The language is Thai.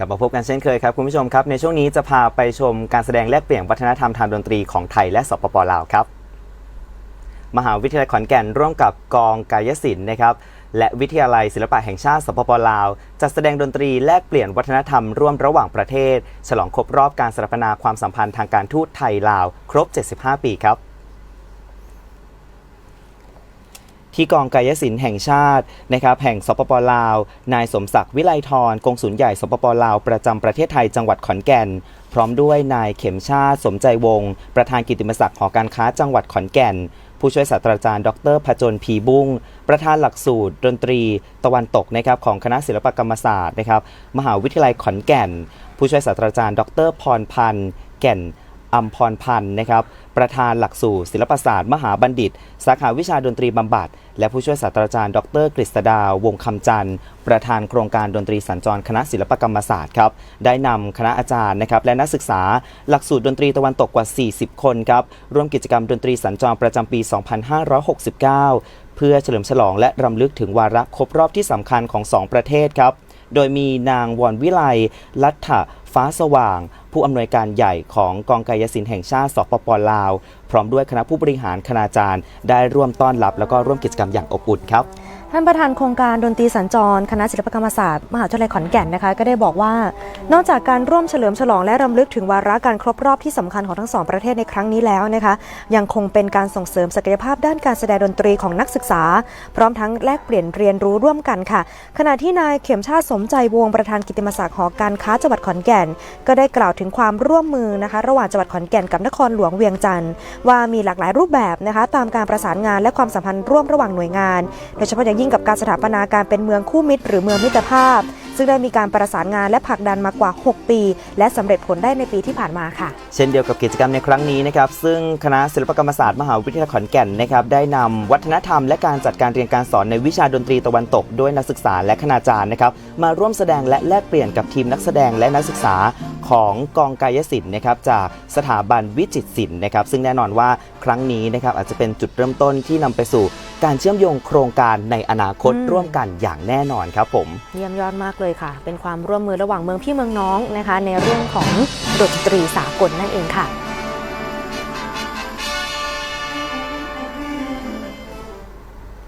กลับมาพบกันเช่นเคยครับคุณผู้ชมครับ ในช่วงนี้จะพาไปชมการแสดงแลกเปลี่ยนวัฒนธรรมทางดนตรีของไทยและสปปลาวครับ มหาวิทยาลัยขอนแก่นร่วมกับกองกายศิลป์นะครับและวิทยาลัยศิลปะแห่งชาติสปปลาว จัดแสดงดนตรีแลกเปลี่ยนวัฒนธรรมร่วมระหว่างประเทศ ฉลองครบรอบการสถาปนาความสัมพันธ์ทางการทูตไทยลาว ครบ 75 ปีครับ ที่กองกายศิลป์แห่งชาตินะครับแห่งสปปลาว นายสมศักดิ์วิไลทรกงสุลใหญ่สปปลาว ประจำประเทศไทยจังหวัดขอนแก่น พร้อมด้วยนายเข็มชาติสมใจวงศ์ประธานกิตติมศักดิ์หอการค้าจังหวัดขอนแก่น ผู้ช่วยศาสตราจารย์ ดรพจนพีบุ้งประธานหลักสูตร ดนตรี ตะวันตกนะครับของคณะศิลปกรรมศาสตร์นะครับมหาวิทยาลัยขอนแก่น ผู้ช่วยศาสตราจารย์ ดรพรพันธ์แก่น อัมพรพันธ์นะครับประธานหลักสูตรศิลปศาสตร์ มหาบัณฑิต สาขาวิชาดนตรีบำบัด และผู้ช่วยศาสตราจารย์ ดรกฤษดา วงคำจันทร์ ประธานโครงการดนตรีสัญจรคณะศิลปกรรมศาสตร์ครับได้นำคณะอาจารย์นะครับและนักศึกษาหลักสูตรดนตรีตะวันตกกว่า 40 คนครับร่วมกิจกรรมดนตรีสัญจรประจำปี 2569 เพื่อเฉลิมฉลองและรำลึกถึงวาระครบรอบที่สำคัญของสองประเทศครับโดยมีนางวอนวิไลลัทธะ ฟ้าสว่าง ผู้อำนวยการใหญ่ของกองกายศิลป์แห่งชาติสปปลาว พร้อมด้วยคณะผู้บริหารคณาจารย์ ได้ร่วมต้อนรับแล้วก็ร่วมกิจกรรมอย่างอบอุ่นครับ ท่านประธานโครงการดนตรีสัญจร คณะศิลปกรรมศาสตร์ มหาวิทยาลัยขอนแก่นนะคะก็ได้บอกว่า นอกจากการร่วมเฉลิมฉลองและรำลึกถึงวาระการครบรอบที่สำคัญของทั้งสองประเทศในครั้งนี้แล้วนะคะ ยังคงเป็นการส่งเสริมศักยภาพด้านการแสดงดนตรีของนักศึกษา พร้อมทั้งแลกเปลี่ยนเรียนรู้ร่วมกันค่ะ ขณะที่นายเข็มชาติสมใจวงประธานกิตติมศักดิ์หอการค้าจังหวัดขอนแก่น ก็ได้กล่าวถึงความร่วมมือนะคะ ระหว่างจังหวัดขอนแก่นกับนครหลวงเวียงจันทร์ว่ามีหลากหลายรูปแบบนะคะ ตามการประสานงานและความสัมพันธ์ร่วมระหว่างหน่วยงานโดยเฉพาะอย่างยิ่งกับการสถาปนาการเป็นเมืองคู่มิตร หรือเมืองมิตรภาพ ซึ่งได้มีการประสานงานและผลักดันมากว่า 6 ปี และสำเร็จผลได้ในปีที่ผ่านมาค่ะ เช่นเดียวกับกิจกรรมในครั้งนี้นะครับซึ่งคณะศิลปกรรมศาสตร์มหาวิทยาลัยขอนแก่นนะครับได้นำวัฒนธรรม และการจัดการเรียนการสอนในวิชาดนตรีตะวันตก ด้วยนักศึกษาและคณาจารย์นะครับมาร่วมแสดงและแลกเปลี่ยนกับทีมนักแสดงและนักศึกษา ของกองกายศิลป์นะครับจากสถาบันวิจิตรศิลป์นะครับซึ่งแน่นอนว่าครั้งนี้นะครับอาจจะเป็นจุดเริ่มต้นที่นำไปสู่การเชื่อมโยงโครงการในอนาคตอืมร่วมกันอย่างแน่นอนครับผมเยี่ยมยอดมากเลยค่ะ เป็นความร่วมมือระหว่างเมืองพี่เมืองน้องนะคะ ในเรื่องของดนตรีสากลนั่นเองค่ะ